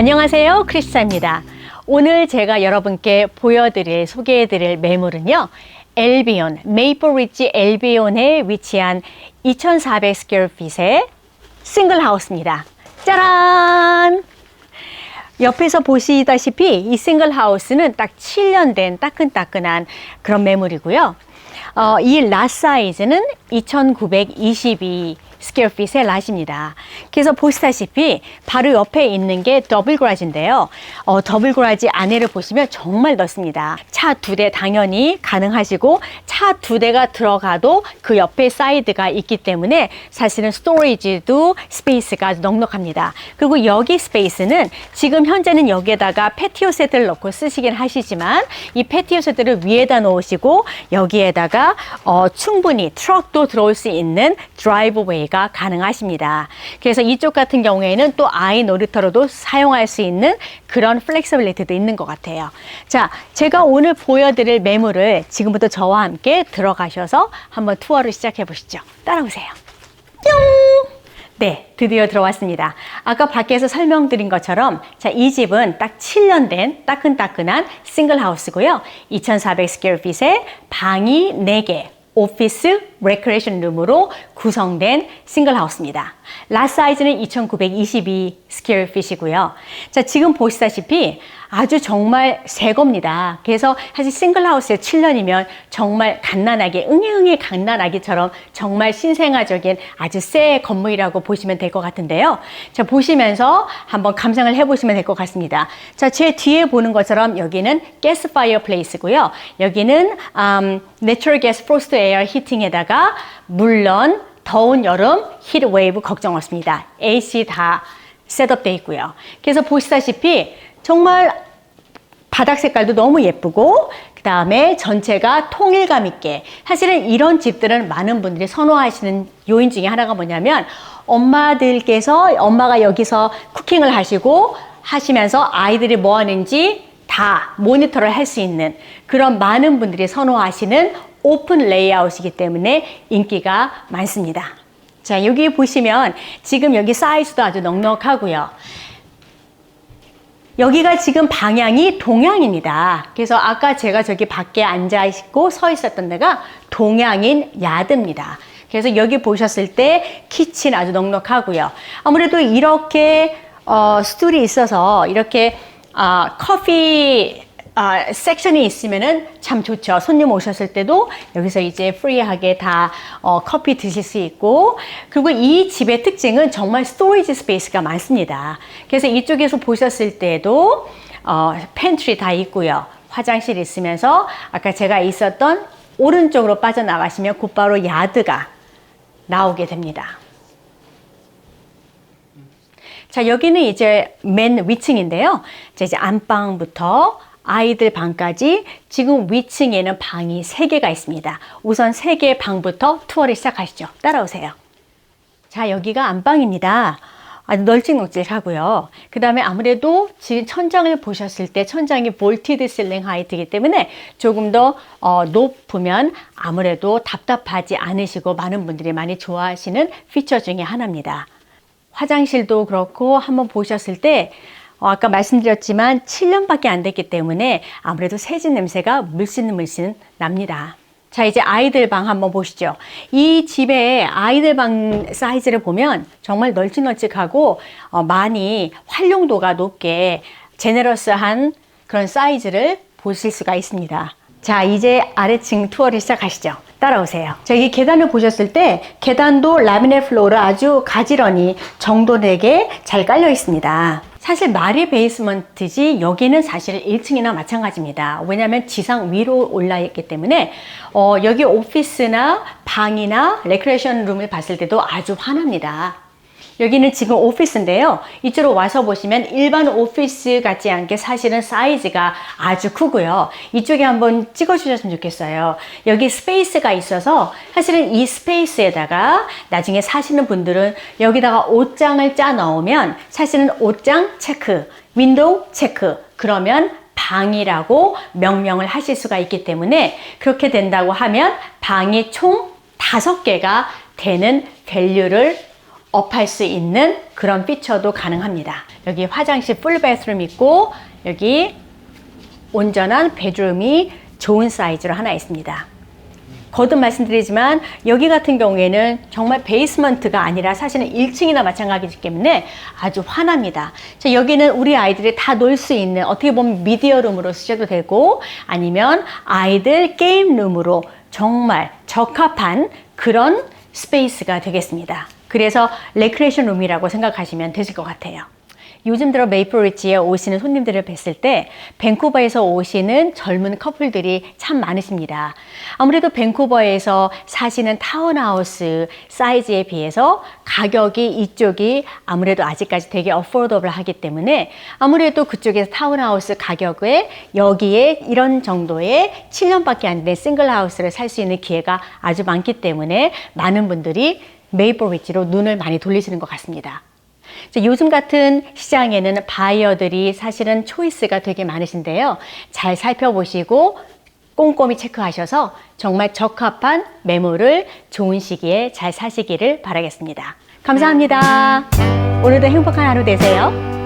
안녕하세요. 크리스타입니다. 오늘 제가 여러분께 보여드릴, 소개해드릴 매물은요. 엘비온, 메이플 리지 엘비온에 위치한 2,400 스퀘어 핏의 싱글 하우스입니다. 짜란! 옆에서 보시다시피 이 싱글 하우스는 딱 7년 된 따끈따끈한 그런 매물이고요. 어, 이 라 사이즈는 2,922 스퀘어핏의 랏입니다. 그래서 보시다시피 바로 옆에 있는 게 더블 그라지인데요. 어, 더블 그라지 안에를 보시면 정말 넓습니다. 차 두 대 당연히 가능하시고 차 두 대가 들어가도 그 옆에 사이드가 있기 때문에 사실은 스토리지도 스페이스가 넉넉합니다. 그리고 여기 스페이스는 지금 현재는 여기에다가 패티오 세트를 넣고 쓰시긴 하시지만 이 패티오 세트를 위에다 놓으시고 여기에다가 어, 충분히 트럭도 들어올 수 있는 드라이브웨이 가 가능하십니다. 그래서 이쪽 같은 경우에는 또 아이 놀이터로도 사용할 수 있는 그런 플렉서빌리티도 있는 것 같아요. 자, 제가 오늘 보여드릴 매물을 지금부터 저와 함께 들어가셔서 한번 투어를 시작해 보시죠. 따라오세요. 뿅! 네, 드디어 들어왔습니다. 아까 밖에서 설명드린 것처럼 자, 이 집은 딱 7년 된 따끈따끈한 싱글 하우스고요. 2,400 스퀘어핏에 방이 4개, 오피스, 레크레이션 룸으로 구성된 싱글 하우스입니다. 라 사이즈는 2,922 스퀘어 핏이고요. 자, 지금 보시다시피 아주 정말 새 겁니다. 그래서 사실 싱글 하우스에 7년이면 정말 갓난아기, 응애응애 갓난아기처럼 정말 신생아적인 아주 새 건물이라고 보시면 될 것 같은데요. 자, 보시면서 한번 감상을 해보시면 될 것 같습니다. 자, 제 뒤에 보는 것처럼 여기는 가스 파이어 플레이스고요. 여기는 음, 내추럴 가스 프로스트 에어 히팅에다가 물론 더운 여름 히트 웨이브 걱정 없습니다. AC 다 셋업돼 있고요. 그래서 보시다시피 정말 바닥 색깔도 너무 예쁘고 그 다음에 전체가 통일감 있게 사실은 이런 집들은 많은 분들이 선호하시는 요인 중에 하나가 뭐냐면 엄마들께서 엄마가 여기서 쿠킹을 하시고 하시면서 아이들이 뭐 하는지 다 모니터를 할 수 있는 그런 많은 분들이 선호하시는 오픈 레이아웃이기 때문에 인기가 많습니다. 자, 여기 보시면 지금 여기 사이즈도 아주 넉넉하고요. 여기가 지금 방향이 동향입니다. 그래서 아까 제가 저기 밖에 앉아 있고 서 있었던 데가 동향인 야드입니다. 그래서 여기 보셨을 때 키친 아주 넉넉하고요. 아무래도 이렇게 어, 스툴이 있어서 이렇게 어, 커피 아, 섹션이 있으면은 참 좋죠. 손님 오셨을 때도 여기서 이제 프리하게 다 어, 커피 드실 수 있고 그리고 이 집의 특징은 정말 스토리지 스페이스가 많습니다. 그래서 이쪽에서 보셨을 때도 어, 팬트리 다 있고요. 화장실 있으면서 아까 제가 있었던 오른쪽으로 빠져나가시면 곧바로 야드가 나오게 됩니다. 자, 여기는 이제 맨 위층인데요. 자, 이제 안방부터 아이들 방까지 지금 위층에는 방이 3개가 있습니다. 우선 3개의 방부터 투어를 시작하시죠. 따라오세요. 자, 여기가 안방입니다. 아주 널찍널찍하고요. 그 다음에 아무래도 지금 천장을 보셨을 때 천장이 볼티드 실링 하이트이기 때문에 조금 더 어, 높으면 아무래도 답답하지 않으시고 많은 분들이 많이 좋아하시는 피처 중에 하나입니다. 화장실도 그렇고 한번 보셨을 때 어, 아까 말씀드렸지만 7년밖에 안 됐기 때문에 아무래도 세진 냄새가 물씬 물씬 납니다. 자, 이제 아이들 방 한번 보시죠. 이 집의 아이들 방 사이즈를 보면 정말 널찍널찍하고 어, 많이 활용도가 높게 제네러스한 그런 사이즈를 보실 수가 있습니다. 자, 이제 아래층 투어를 시작하시죠. 따라오세요. 자, 이 계단을 보셨을 때 계단도 라미네 플로어를 아주 가지런히 정돈되게 잘 깔려 있습니다. 사실 말이 베이스먼트지 여기는 사실 1층이나 마찬가지입니다. 왜냐하면 지상 위로 올라 있기 때문에 어, 여기 오피스나 방이나 레크레이션 룸을 봤을 때도 아주 환합니다. 여기는 지금 오피스인데요. 이쪽으로 와서 보시면 일반 오피스 같지 않게 사실은 사이즈가 아주 크고요. 이쪽에 한번 찍어주셨으면 좋겠어요. 여기 스페이스가 있어서 사실은 이 스페이스에다가 나중에 사시는 분들은 여기다가 옷장을 짜 넣으면 사실은 옷장 체크, 윈도우 체크, 그러면 방이라고 명명을 하실 수가 있기 때문에 그렇게 된다고 하면 방이 총 다섯 개가 되는 밸류를 업할 수 있는 그런 피처도 가능합니다. 여기 화장실 풀 베스룸 있고 여기 온전한 베드룸이 좋은 사이즈로 하나 있습니다. 거듭 말씀드리지만 여기 같은 경우에는 정말 베이스먼트가 아니라 사실은 1층이나 마찬가지이기 때문에 아주 환합니다. 자, 여기는 우리 아이들이 다 놀 수 있는 어떻게 보면 미디어룸으로 쓰셔도 되고 아니면 아이들 게임룸으로 정말 적합한 그런 스페이스가 되겠습니다. 그래서 레크레이션 룸이라고 생각하시면 되실 것 같아요. 요즘 들어 메이플리지에 오시는 손님들을 뵀을 때 밴쿠버에서 오시는 젊은 커플들이 참 많으십니다. 아무래도 밴쿠버에서 사시는 타운하우스 사이즈에 비해서 가격이 이쪽이 아무래도 아직까지 되게 어포더블 하기 때문에 아무래도 그쪽에서 타운하우스 가격에 여기에 이런 정도의 7년밖에 안 된 싱글하우스를 살 수 있는 기회가 아주 많기 때문에 많은 분들이 메이플리지로 눈을 많이 돌리시는 것 같습니다. 요즘 같은 시장에는 바이어들이 사실은 초이스가 되게 많으신데요. 잘 살펴보시고 꼼꼼히 체크하셔서 정말 적합한 매물을 좋은 시기에 잘 사시기를 바라겠습니다. 감사합니다. 오늘도 행복한 하루 되세요.